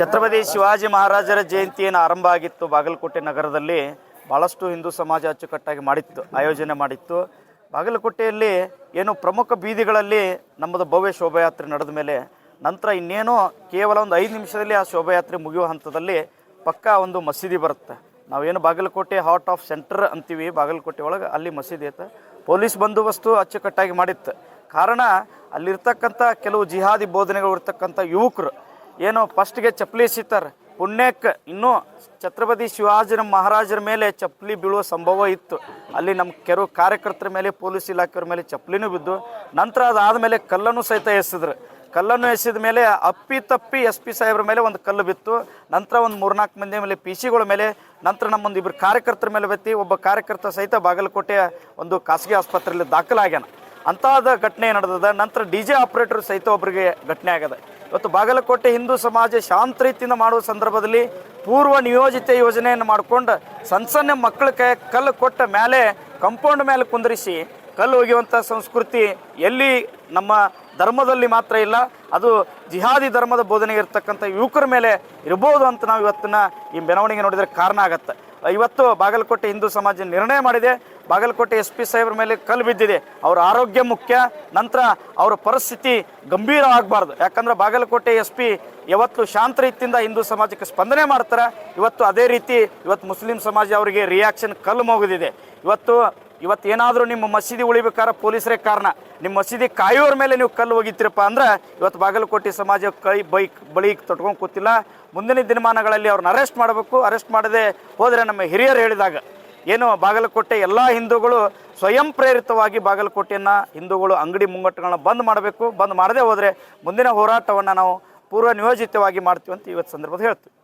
ಛತ್ರಪತಿ ಶಿವಾಜಿ ಮಹಾರಾಜರ ಜಯಂತಿ ಏನು ಆರಂಭ ಆಗಿತ್ತು? ಬಾಗಲಕೋಟೆ ನಗರದಲ್ಲಿ ಭಾಳಷ್ಟು ಹಿಂದೂ ಸಮಾಜ ಅಚ್ಚುಕಟ್ಟಾಗಿ ಮಾಡಿತ್ತು, ಆಯೋಜನೆ ಮಾಡಿತ್ತು. ಬಾಗಲಕೋಟೆಯಲ್ಲಿ ಏನು ಪ್ರಮುಖ ಬೀದಿಗಳಲ್ಲಿ ನಮ್ಮದು ಭವ್ಯ ಶೋಭಾಯಾತ್ರೆ ನಡೆದ ಮೇಲೆ ನಂತರ ಇನ್ನೇನೋ ಕೇವಲ ಒಂದು ಐದು ನಿಮಿಷದಲ್ಲಿ ಆ ಶೋಭಾಯಾತ್ರೆ ಮುಗಿಯುವ ಹಂತದಲ್ಲಿ ಪಕ್ಕಾ ಒಂದು ಮಸೀದಿ ಬರುತ್ತೆ. ನಾವೇನು ಬಾಗಲಕೋಟೆ ಹಾರ್ಟ್ ಆಫ್ ಸೆಂಟರ್ ಅಂತೀವಿ, ಬಾಗಲಕೋಟೆ ಒಳಗೆ ಅಲ್ಲಿ ಮಸೀದಿ ಐತೆ. ಪೊಲೀಸ್ ಬಂದೋಬಸ್ತು ಅಚ್ಚುಕಟ್ಟಾಗಿ ಮಾಡಿತ್ತು. ಕಾರಣ ಅಲ್ಲಿರ್ತಕ್ಕಂಥ ಕೆಲವು ಜಿಹಾದಿ ಬೋಧನೆಗಳು ಇರ್ತಕ್ಕಂಥ ಯುವಕರು ಏನು ಫಸ್ಟ್ಗೆ ಚಪ್ಪಲಿ ಸಿಗ್ತಾರೆ ಪುಣ್ಯಕ್ಕೆ ಇನ್ನೂ ಛತ್ರಪತಿ ಶಿವಾಜಿನ ಮಹಾರಾಜರ ಮೇಲೆ ಚಪ್ಪಲಿ ಬೀಳುವ ಸಂಭವ ಇತ್ತು. ಅಲ್ಲಿ ನಮ್ಮ ಕೆಲವು ಕಾರ್ಯಕರ್ತರ ಮೇಲೆ, ಪೊಲೀಸ್ ಇಲಾಖೆಯವ್ರ ಮೇಲೆ ಚಪ್ಪಲಿನೂ ಬಿದ್ದು, ನಂತರ ಅದಾದ ಮೇಲೆ ಕಲ್ಲನ್ನು ಸಹಿತ ಎಸಿದ್ರು. ಕಲ್ಲನ್ನು ಎಸೆದ ಮೇಲೆ ಅಪ್ಪಿ ತಪ್ಪಿ ಎಸ್ ಪಿ ಸಾಹೇಬ್ರ ಮೇಲೆ ಒಂದು ಕಲ್ಲು ಬಿತ್ತು. ನಂತರ ಒಂದು ಮೂರ್ನಾಲ್ಕು ಮಂದಿ ಮೇಲೆ, ಪಿ ಸಿಗಳ ಮೇಲೆ, ನಂತರ ನಮ್ಮೊಂದು ಇಬ್ಬರು ಕಾರ್ಯಕರ್ತರ ಮೇಲೆ ಬತ್ತಿ, ಒಬ್ಬ ಕಾರ್ಯಕರ್ತ ಸಹಿತ ಬಾಗಲಕೋಟೆಯ ಒಂದು ಖಾಸಗಿ ಆಸ್ಪತ್ರೆಯಲ್ಲಿ ದಾಖಲಾಗ್ಯಾನ. ಅಂತಹದ ಘಟನೆ ನಡೆದದ. ನಂತರ ಡಿ ಜೆ ಆಪ್ರೇಟರ್ ಸಹಿತ ಒಬ್ಬರಿಗೆ ಘಟನೆ ಆಗದ. ಇವತ್ತು ಬಾಗಲಕೋಟೆ ಹಿಂದೂ ಸಮಾಜ ಶಾಂತ ರೀತಿಯಿಂದ ಮಾಡುವ ಸಂದರ್ಭದಲ್ಲಿ ಪೂರ್ವ ನಿಯೋಜಿತ ಯೋಜನೆಯನ್ನು ಮಾಡಿಕೊಂಡು ಸಣ್ಣ ಸಣ್ಣ ಮಕ್ಕಳ ಕೈ ಕಲ್ಲು ಕೊಟ್ಟ ಮೇಲೆ ಕಂಪೌಂಡ್ ಮೇಲೆ ಕುಂದರಿಸಿ ಕಲ್ಲು ಒಗೆಯುವಂಥ ಸಂಸ್ಕೃತಿ ಎಲ್ಲಿ ನಮ್ಮ ಧರ್ಮದಲ್ಲಿ ಮಾತ್ರ ಇಲ್ಲ, ಅದು ಜಿಹಾದಿ ಧರ್ಮದ ಬೋಧನೆ ಇರ್ತಕ್ಕಂಥ ಯುವಕರ ಮೇಲೆ ಇರ್ಬೋದು ಅಂತ ನಾವು ಇವತ್ತಿನ ಈ ಮೆರವಣಿಗೆ ನೋಡಿದರೆ ಕಾರಣ ಆಗತ್ತೆ. ಇವತ್ತು ಬಾಗಲಕೋಟೆ ಹಿಂದೂ ಸಮಾಜ ನಿರ್ಣಯ ಮಾಡಿದೆ. ಬಾಗಲಕೋಟೆ ಎಸ್ ಪಿ ಸಾಹೇಬ್ರ ಮೇಲೆ ಕಲ್ಲು ಬಿದ್ದಿದೆ. ಅವರ ಆರೋಗ್ಯ ಮುಖ್ಯ. ನಂತರ ಅವರ ಪರಿಸ್ಥಿತಿ ಗಂಭೀರ ಆಗಬಾರ್ದು. ಯಾಕಂದ್ರೆ ಬಾಗಲಕೋಟೆ ಎಸ್ ಪಿ ಯಾವತ್ತು ಶಾಂತ ರೀತಿಯಿಂದ ಹಿಂದೂ ಸಮಾಜಕ್ಕೆ ಸ್ಪಂದನೆ ಮಾಡ್ತಾರೆ. ಇವತ್ತು ಅದೇ ರೀತಿ ಇವತ್ತು ಮುಸ್ಲಿಂ ಸಮಾಜ ಅವರಿಗೆ ರಿಯಾಕ್ಷನ್ ಕಲ್ಲು ಮುಗಿದಿದೆ. ಇವತ್ತು ಇವತ್ತು ಏನಾದರೂ ನಿಮ್ಮ ಮಸೀದಿ ಉಳಿಬೇಕಾದ್ರೆ ಪೊಲೀಸರೇ ಕಾರಣ. ನಿಮ್ಮ ಮಸೀದಿ ಕಾಯೋರ ಮೇಲೆ ನೀವು ಕಲ್ಲು ಒಗಿತೀರಪ್ಪ ಅಂದ್ರೆ ಇವತ್ತು ಬಾಗಲಕೋಟೆ ಸಮಾಜ ಕೈ ಬೈಕ್ ಬಳಿ ತೊಟ್ಕೊಂಡು ಕೂತಿಲ್ಲ. ಮುಂದಿನ ದಿನಮಾನಗಳಲ್ಲಿ ಅವ್ರನ್ನ ಅರೆಸ್ಟ್ ಮಾಡಬೇಕು. ಅರೆಸ್ಟ್ ಮಾಡದೆ ಹೋದರೆ ನಮ್ಮ ಹಿರಿಯರು ಹೇಳಿದಾಗ, ಏನು ಬಾಗಲಕೋಟೆ ಎಲ್ಲ ಹಿಂದೂಗಳು ಸ್ವಯಂ ಪ್ರೇರಿತವಾಗಿ ಬಾಗಲಕೋಟೆಯನ್ನು ಹಿಂದೂಗಳು ಅಂಗಡಿ ಮುಂಗಟ್ಟುಗಳನ್ನ ಬಂದ್ ಮಾಡಬೇಕು. ಬಂದ್ ಮಾಡದೆ ಹೋದರೆ ಮುಂದಿನ ಹೋರಾಟವನ್ನು ನಾವು ಪೂರ್ವ ನಿಯೋಜಿತವಾಗಿ ಮಾಡ್ತೀವಿ ಅಂತ ಇವತ್ತು ಸಂದರ್ಭದಲ್ಲಿ ಹೇಳ್ತೀವಿ.